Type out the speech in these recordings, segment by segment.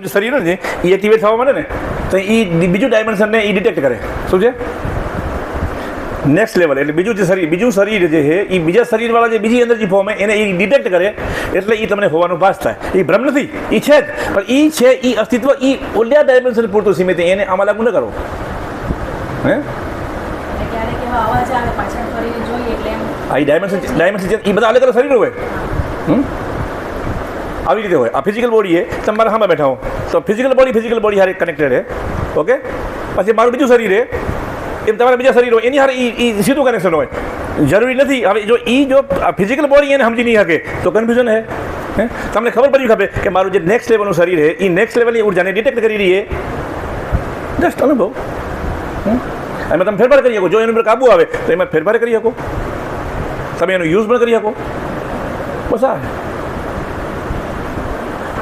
આપણું જે શરીર ને એ એક્ટિવેટ થવા માંડે ને તો એ બીજું ડાયમેન્શનને એ ડિટેક્ટ કરે. શું છે? નેક્સ્ટ લેવલ એટલે બીજું જે શરીર બીજું શરીર જે છે એ બીજા શરીરવાળા જે બીજી એનર્જી ફોર્મ એને એ ડિટેક્ટ કરે એટલે એ તમને હોવાનું ભાસ થાય. એ ભ્રમ નથી એ છે જ. પણ એ છે એ અસ્તિત્વ એ ઓલ્યા ડાયમેન્શન પૂરતું સીમિત એને આમાં લાગુ ન કરો. હે? આ ડાયમેન્શન ડાયમેન્શન એ બધા અલગ અલગ શરીર હોય. હમ? આવી રીતે હોય. આ ફિઝિકલ બોડી એ તમારા સામે બેઠા હો. તો ફિઝિકલ બોડી ફિઝિકલ બોડી હારે કનેક્ટેડ છે ઓકે પછી મારું બીજું શરીર છે એમ તમારા બીજા શરીર હોય એની હારે ઈ સીધું કનેક્શન હોય જરૂરી નથી હવે જો એ જો ફિઝિકલ બોડી એને સમજી નહીં શકે તો કન્ફ્યુઝન હે તમને ખબર પડી ખબર કે મારું જે નેક્સ્ટ લેવલનું શરીર છે એ નેક્સ્ટ લેવલની ઉર્જાને ડિટેક્ટ કરી રહી જસ્ટ અનુભવ? એમાં તમે ફેરફાર કરી શકો જો એની ઉપર કાબુ આવે તો એમાં ફેરફાર કરી શકો તમે એનો યુઝ પણ કરી શકો બસ આ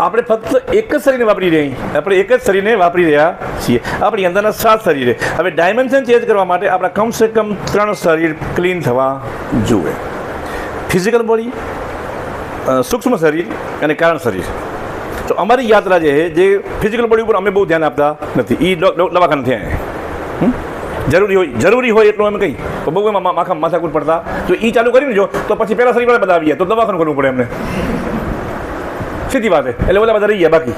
આપણે ફક્ત એક જ શરીરને વાપરી રહ્યા આપણે એક જ શરીરને વાપરી રહ્યા છીએ. આપણી અંદરના સાત શરીરે. હવે ડાયમેન્શન ચેન્જ કરવા માટે આપણા કમસે કમ ત્રણ શરીર ક્લીન થવા જોઈએ. ફિઝિકલ બોડી સૂક્ષ્મ શરીર અને કારણ શરીર. તો અમારી યાત્રા જે છે, જે ફિઝિકલ બોડી ઉપર અમે બહુ ધ્યાન આપતા નથી. એ દવાખાને થયા? જરૂરી હોય જરૂરી હોય એટલું અમે કહી તો બહુ એમાં માથા માથાકૂટ પડતા. તો એ ચાલુ કરીને જો, તો પછી પહેલા શરીર બધા આવી ગયા તો દવાખાનું કરવું પડે એમને સીધી વાત એટલે ઓલા બધા રહી ગયા બાકી.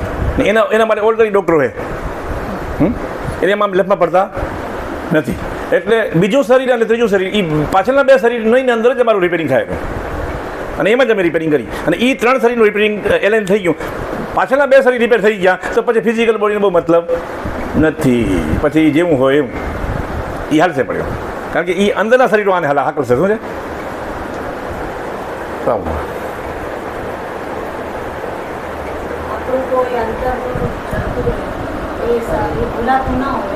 એના એના માટે ઓલરેડી ડૉક્ટરો હે? એટલે એમાં લફમાં પડતા નથી. એટલે બીજું શરીર અને ત્રીજું શરીર એ પાછળના બે શરીર નહીં, અંદર જ અમારું રિપેરિંગ થાય અને એમાં જ અમે રિપેરિંગ કરી. અને એ ત્રણ શરીરનું રિપેરિંગ એલાઇન થઈ ગયું. પાછળના બે શરીર રિપેર થઈ ગયા, તો પછી ફિઝિકલ બોડીનો બહુ મતલબ નથી. પછી જેવું હોય એવું. એ હાલશે પડ્યો. કારણ કે એ અંદરના શરીરો આને હાલા હાકલશે. શું છે? got to know